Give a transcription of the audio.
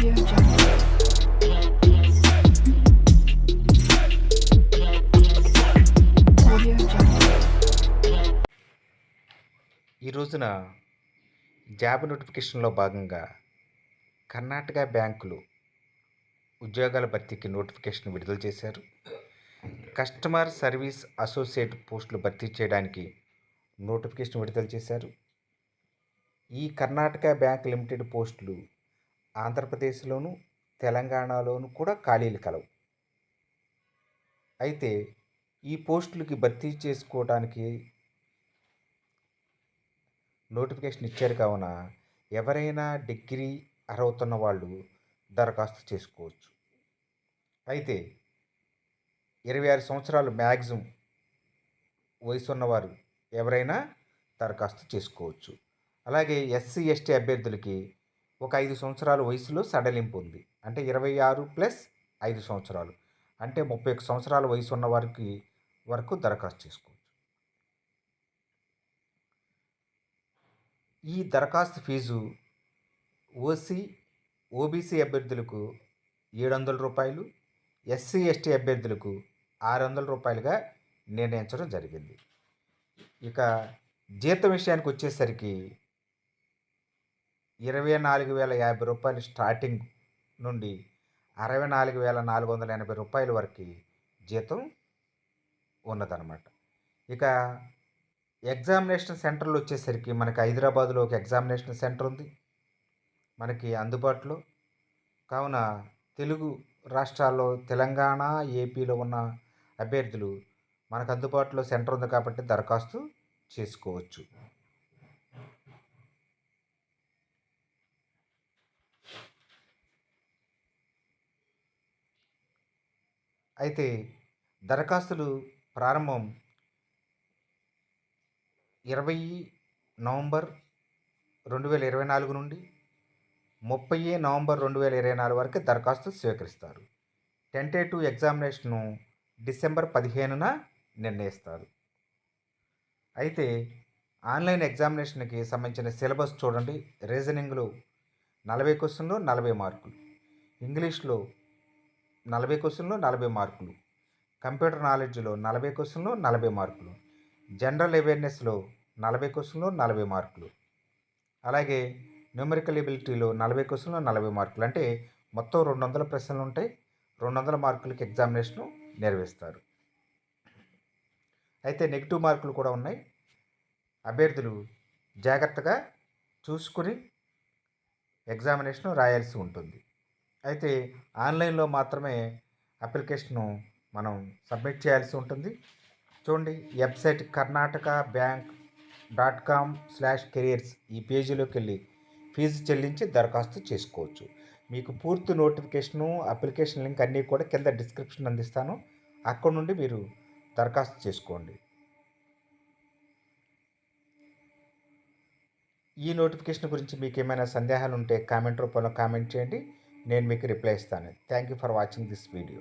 ఈ రోజున జాబ్ నోటిఫికేషన్లో భాగంగా కర్ణాటక బ్యాంకులు ఉద్యోగాల భర్తీకి నోటిఫికేషన్ విడుదల చేశారు. కస్టమర్ సర్వీస్ అసోసియేట్ పోస్టులు భర్తీ చేయడానికి నోటిఫికేషన్ విడుదల చేశారు. ఈ కర్ణాటక బ్యాంక్ లిమిటెడ్ పోస్టులు ఆంధ్రప్రదేశ్లోను తెలంగాణలోను కూడా ఖాళీలు కలవు. అయితే ఈ పోస్టులకి భర్తీ చేసుకోవడానికి నోటిఫికేషన్ ఇచ్చారు కావున ఎవరైనా డిగ్రీ అర్హత వాళ్ళు దరఖాస్తు చేసుకోవచ్చు. అయితే ఇరవై ఆరు సంవత్సరాలు మ్యాక్సిమం వయసు ఉన్నవారు ఎవరైనా దరఖాస్తు చేసుకోవచ్చు. అలాగే ఎస్సీ ఎస్టీ అభ్యర్థులకి ఒక ఐదు సంవత్సరాల వయసులో సడలింపు ఉంది. అంటే ఇరవై ఆరు ప్లస్ ఐదు సంవత్సరాలు. అంటే ముప్పై ఒక సంవత్సరాల వయసు ఉన్న వారికి వరకు దరఖాస్తు చేసుకోవచ్చు. ఈ దరఖాస్తు ఫీజు ఓసీ ఓబీసీ అభ్యర్థులకు ఏడు వందల రూపాయలు ఎస్సీ ఎస్టీ అభ్యర్థులకు ఆరు వందల రూపాయలుగా నిర్ణయించడం జరిగింది. ఇక జీతం విషయానికి వచ్చేసరికి ఇరవై నాలుగు వేల యాభై రూపాయలు స్టార్టింగ్ నుండి అరవై నాలుగు వేల నాలుగు వందల ఎనభై రూపాయల వరకు జీతం ఉన్నదన్నమాట. ఇక ఎగ్జామినేషన్ సెంటర్లు వచ్చేసరికి మనకి హైదరాబాద్లో ఒక ఎగ్జామినేషన్ సెంటర్ ఉంది. మనకి అందుబాటులో. కావున తెలుగు రాష్ట్రాల్లో తెలంగాణ ఏపీలో ఉన్న అభ్యర్థులు మనకు అందుబాటులో సెంటర్ ఉంది కాబట్టి దరఖాస్తు చేసుకోవచ్చు. అయితే దరఖాస్తులు ప్రారంభం ఇరవై నవంబర్ రెండు వేల ఇరవై నాలుగు నుండి ముప్పై నవంబర్ రెండు వేల ఇరవై నాలుగు వరకు దరఖాస్తు స్వీకరిస్తారు. టెంటేటివ్ ఎగ్జామినేషను డిసెంబర్ పదిహేనున నిర్ణయిస్తారు. అయితే ఆన్లైన్ ఎగ్జామినేషన్కి సంబంధించిన సిలబస్ చూడండి. రీజనింగ్లో నలభై క్వశ్చన్లు నలభై మార్కులు. ఇంగ్లీష్లో నలభై క్వశ్చన్లు నలభై మార్కులు. కంప్యూటర్ నాలెడ్జ్లో నలభై క్వశ్చన్లు నలభై మార్కులు. జనరల్ అవేర్నెస్లో నలభై క్వశ్చన్లు నలభై మార్కులు. అలాగే న్యూమరికల్ ఎబిలిటీలో నలభై క్వశ్చన్లు నలభై మార్కులు. అంటే మొత్తం రెండు వందల ప్రశ్నలు ఉంటాయి. రెండు వందల మార్కులకి ఎగ్జామినేషను నిర్వహిస్తారు అయితే నెగిటివ్ మార్కులు కూడా ఉన్నాయి. అభ్యర్థులు జాగ్రత్తగా చూసుకుని ఎగ్జామినేషను రాయాల్సి ఉంటుంది. అయితే ఆన్లైన్లో మాత్రమే అప్లికేషను మనం సబ్మిట్ చేయాల్సి ఉంటుంది. చూడండి website Karnataka bank dot com slash careers ఈ పేజీలోకి వెళ్ళి ఫీజు చెల్లించి దరఖాస్తు చేసుకోవచ్చు. మీకు పూర్తి నోటిఫికేషను అప్లికేషన్ లింక్ అన్నీ కూడా కింద డిస్క్రిప్షన్ అందిస్తాను. అక్కడ నుండి మీరు దరఖాస్తు చేసుకోండి. ఈ నోటిఫికేషన్ గురించి మీకు ఏమైనా సందేహాలు ఉంటే కామెంట్ రూపంలో కామెంట్ చేయండి. నేను మీకు రిప్లై ఇస్తాను. Thank you for watching this video